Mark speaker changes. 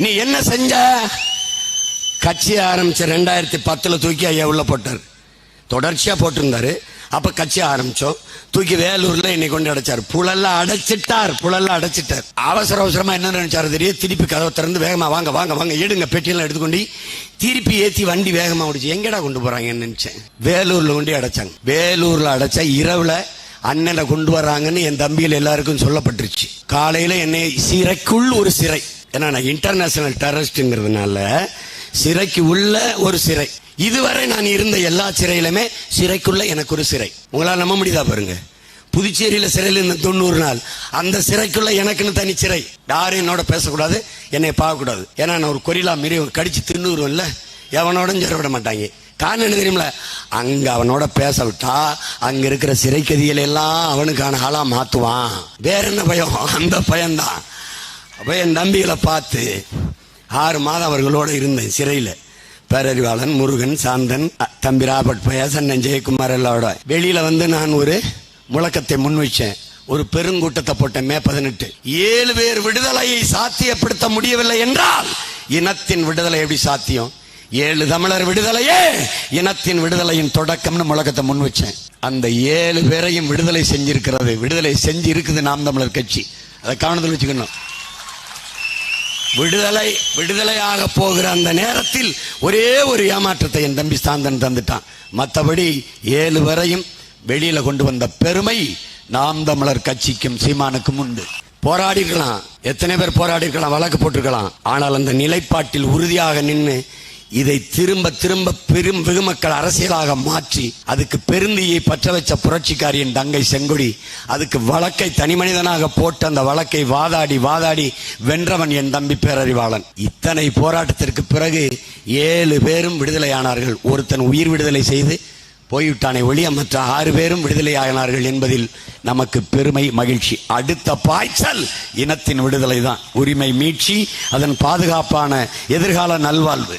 Speaker 1: நீ என்ன செஞ்ச? கட்சி ஆரம்பிச்ச ரெண்டாயிரத்தி பத்துல தூக்கி ஐயா உள்ள போட்டார். தொடர்ச்சியா போட்டிருந்தாரு. அப்ப கட்சி ஆரம்பிச்சோம். தூக்கி வேலூர்ல என்னை கொண்டு அடைச்சார். புழல்ல அடைச்சிட்டார் புழல்ல அடைச்சிட்டார். அவசர அவசரமா என்ன நினைச்சாரு தெரியும்? திருப்பி கதவை திறந்து வேகமா வாங்க வாங்க வாங்க எடுங்க பெட்டியெல்லாம் எடுத்துக்கொண்டு திருப்பி ஏத்தி வண்டி வேகமா முடிச்சு எங்கடா கொண்டு போறாங்கன்னு நினைச்சேன். வேலூர்ல கொண்டு அடைச்சாங்க. வேலூர்ல அடைச்சா இரவுல அண்ணனை கொண்டு வராங்கன்னு என் தம்பிகள் எல்லாருக்கும் சொல்லப்பட்டுருச்சு. காலையில என்னை சிறைக்குள் ஒரு சிறை. ஏன்னா நான் இன்டர்நேஷனல் டெரரிஸ்ட்ங்கிறதுனால சிறைக்கு உள்ள ஒரு சிறை. இதுவரை நான் இருந்த எல்லா சிறையிலுமே சிறைக்குள்ள எனக்கு ஒரு சிறை. உங்களால் நம்ப முடியுதா பாருங்க? புதுச்சேரியில் சிறையில் இருந்த தொண்ணூறு நாள். அந்த சிறைக்குள்ள எனக்குன்னு தனி சிறை. யாரும் என்னோட பேசக்கூடாது என்னை பார்க்கக்கூடாது. ஏன்னா நான் ஒரு கொரிலா மாரி கடிச்சு தின்னுருவேன்ல. எவனோடும் சேர விட மாட்டாங்க. காரணம் என்ன தெரியுமில அங்க அவனோட பேச விட்டா அங்க இருக்கிற சிறை எல்லாம் அவனுக்கான ஆளா மாத்துவான். வேற என்ன பயம்? அந்த பயம்தான் அப்போ என் தம்பிகளை பார்த்து ஆறு மாதம் அவர்களோட இருந்தேன் சிறையில். பேரறிவாளன் முருகன் சாந்தன் தம்பி ராபர்ட் பயசன்னன் ஜெயக்குமார் எல்லாரோட. வெளியில் வந்து நான் ஒரு முழக்கத்தை முன் வச்சேன். ஒரு பெருங்கூட்டத்தை போட்ட மே பதினெட்டு. ஏழு பேர் விடுதலையை சாத்தியப்படுத்த முடியவில்லை என்றால் இனத்தின் விடுதலை எப்படி சாத்தியம்? ஏழு தமிழர் விடுதலையே! இனத்தின் விடுதலையின் தொடக்கம்னு முழக்கத்தை முன் வச்சேன். அந்த ஏழு பேரையும் விடுதலை செஞ்சிருக்கிறது. விடுதலை செஞ்சு இருக்குது நாம் தமிழர் கட்சி. அதை கவனத்தில் வச்சுக்கணும். விடுதலை விடுதலையாக போகிற அந்த நேரத்தில் ஒரே ஒரு ஏமாற்றத்தை என் தம்பி சாந்தன் தந்துட்டான். மற்றபடி ஏழு வரையும் வெளியில கொண்டு வந்த பெருமை நாம் தமிழர் கட்சிக்கும் சீமானுக்கும் உண்டு. போராடி இருக்கலாம் எத்தனை பேர் போராடி இருக்கலாம் வழக்கு போட்டிருக்கலாம். ஆனால் அந்த நிலைப்பாட்டில் உறுதியாக நின்று இதை திரும்ப திரும்ப பெரும் வெகுமக்கள் அரசியலாக மாற்றி அதுக்கு பெருந்தியை பற்ற வச்ச புரட்சிக்காரியின் தங்கை செங்கொடி அதுக்கு வழக்கை தனி மனிதனாக போட்டு அந்த வழக்கை வாதாடி வாதாடி வென்றவன் என் தம்பி பேரறிவாளன். இத்தனை போராட்டத்திற்கு பிறகு ஏழு பேரும் விடுதலையானார்கள். ஒருத்தன் உயிர் விடுதலை செய்து போய்விட்டானே ஒழிய மற்ற ஆறு பேரும் விடுதலை ஆகினார்கள் என்பதில் நமக்கு பெருமை மகிழ்ச்சி. அடுத்த பாய்ச்சல் இனத்தின் விடுதலை தான் உரிமை மீட்சி அதன் பாதுகாப்பான எதிர்கால நல்வாழ்வு.